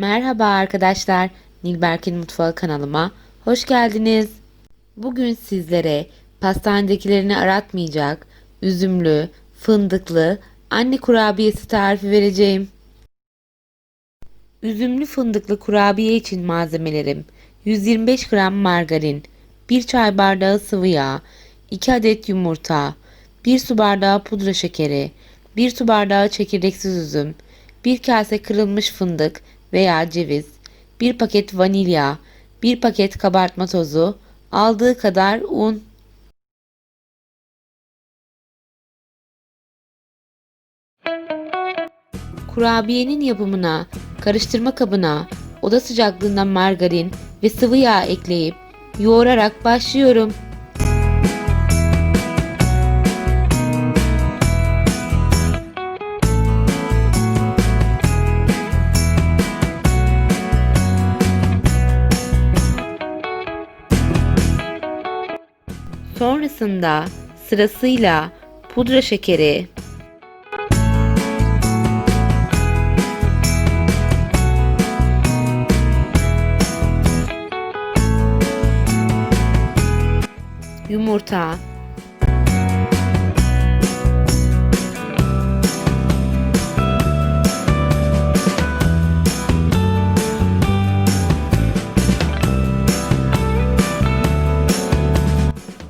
Merhaba arkadaşlar, Nilberk'in Mutfağı kanalıma hoş geldiniz. Bugün sizlere pastanedekilerini aratmayacak, üzümlü, fındıklı anne kurabiyesi tarifi vereceğim. Üzümlü fındıklı kurabiye için malzemelerim 125 gram margarin, 1 çay bardağı sıvı yağ, 2 adet yumurta, 1 su bardağı pudra şekeri, 1 su bardağı çekirdeksiz üzüm, 1 kase kırılmış fındık veya ceviz, 1 paket vanilya, 1 paket kabartma tozu, aldığı kadar un. Kurabiyenin yapımına karıştırma kabına oda sıcaklığında margarin ve sıvı yağ ekleyip yoğurarak başlıyorum. Sonrasında sırasıyla pudra şekeri, yumurta,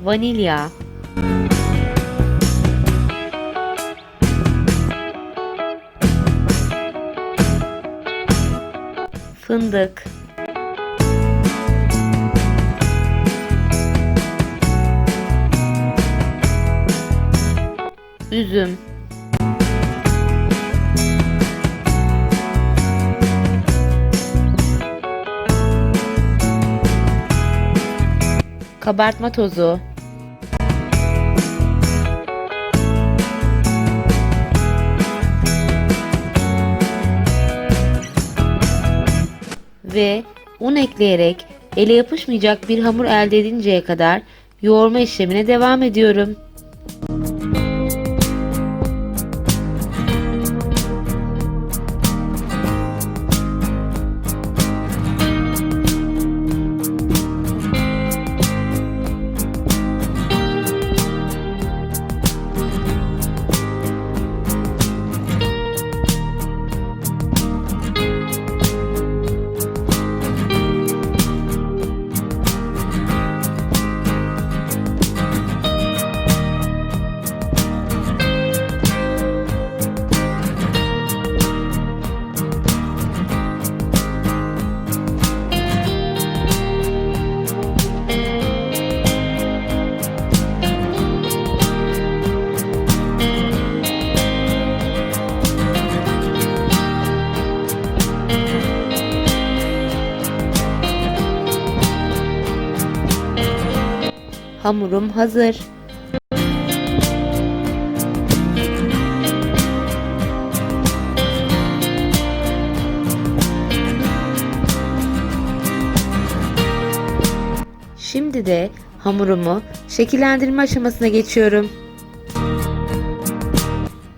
vanilya, fındık, üzüm, kabartma tozu, ve un ekleyerek ele yapışmayacak bir hamur elde edinceye kadar yoğurma işlemine devam ediyorum. Hamurum hazır. Şimdi de hamurumu şekillendirme aşamasına geçiyorum.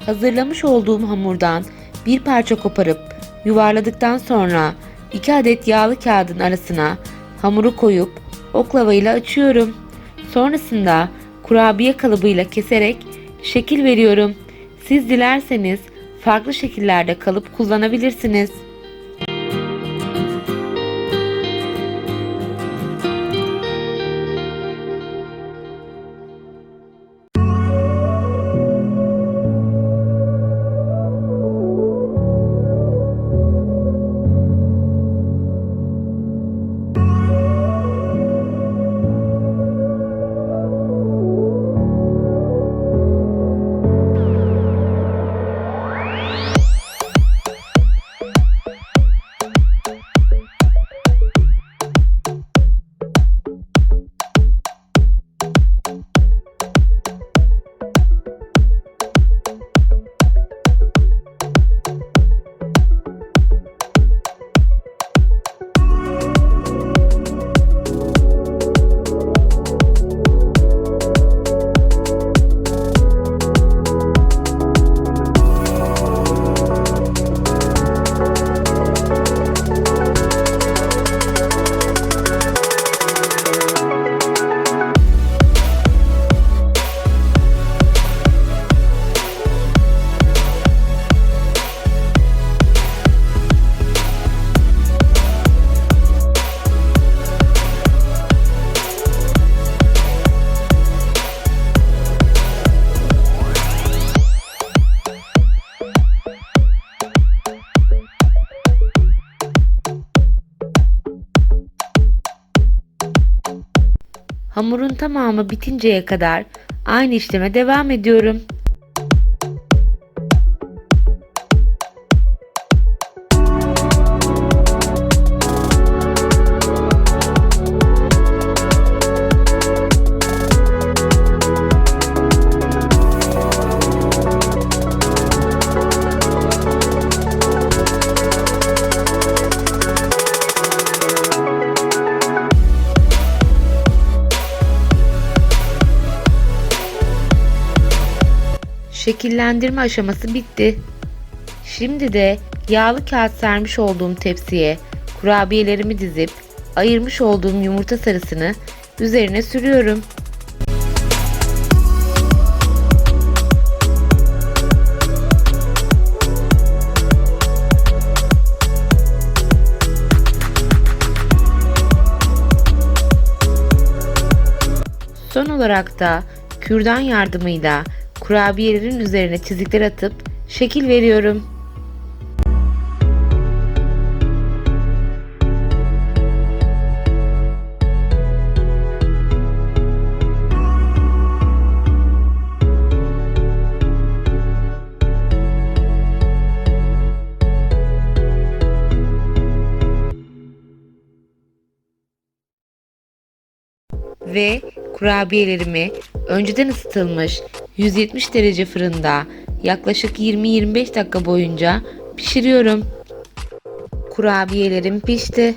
Hazırlamış olduğum hamurdan bir parça koparıp yuvarladıktan sonra 2 adet yağlı kağıdın arasına hamuru koyup oklava ile açıyorum. Sonrasında kurabiye kalıbıyla keserek şekil veriyorum. Siz dilerseniz farklı şekillerde kalıp kullanabilirsiniz. Hamurun tamamı bitinceye kadar aynı işleme devam ediyorum. Şekillendirme aşaması bitti. Şimdi de yağlı kağıt sermiş olduğum tepsiye kurabiyelerimi dizip ayırmış olduğum yumurta sarısını üzerine sürüyorum. Son olarak da kürdan yardımıyla kurabiyelerin üzerine çizikler atıp şekil veriyorum. ve kurabiyelerimi önceden ısıtılmış 170 derece fırında yaklaşık 20-25 dakika boyunca pişiriyorum. Kurabiyelerim pişti.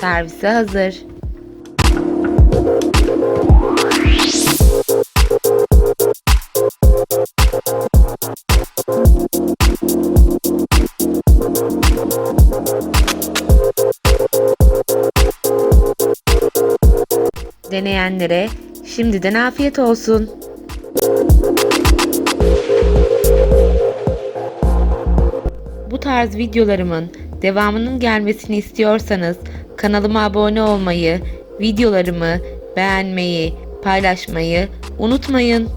Servise hazır. Deneyenlere şimdiden afiyet olsun. Tarz videolarımın devamının gelmesini istiyorsanız kanalıma abone olmayı, videolarımı beğenmeyi, paylaşmayı unutmayın.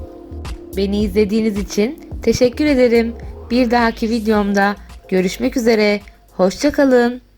Beni izlediğiniz için teşekkür ederim. Bir dahaki videomda görüşmek üzere. Hoşçakalın.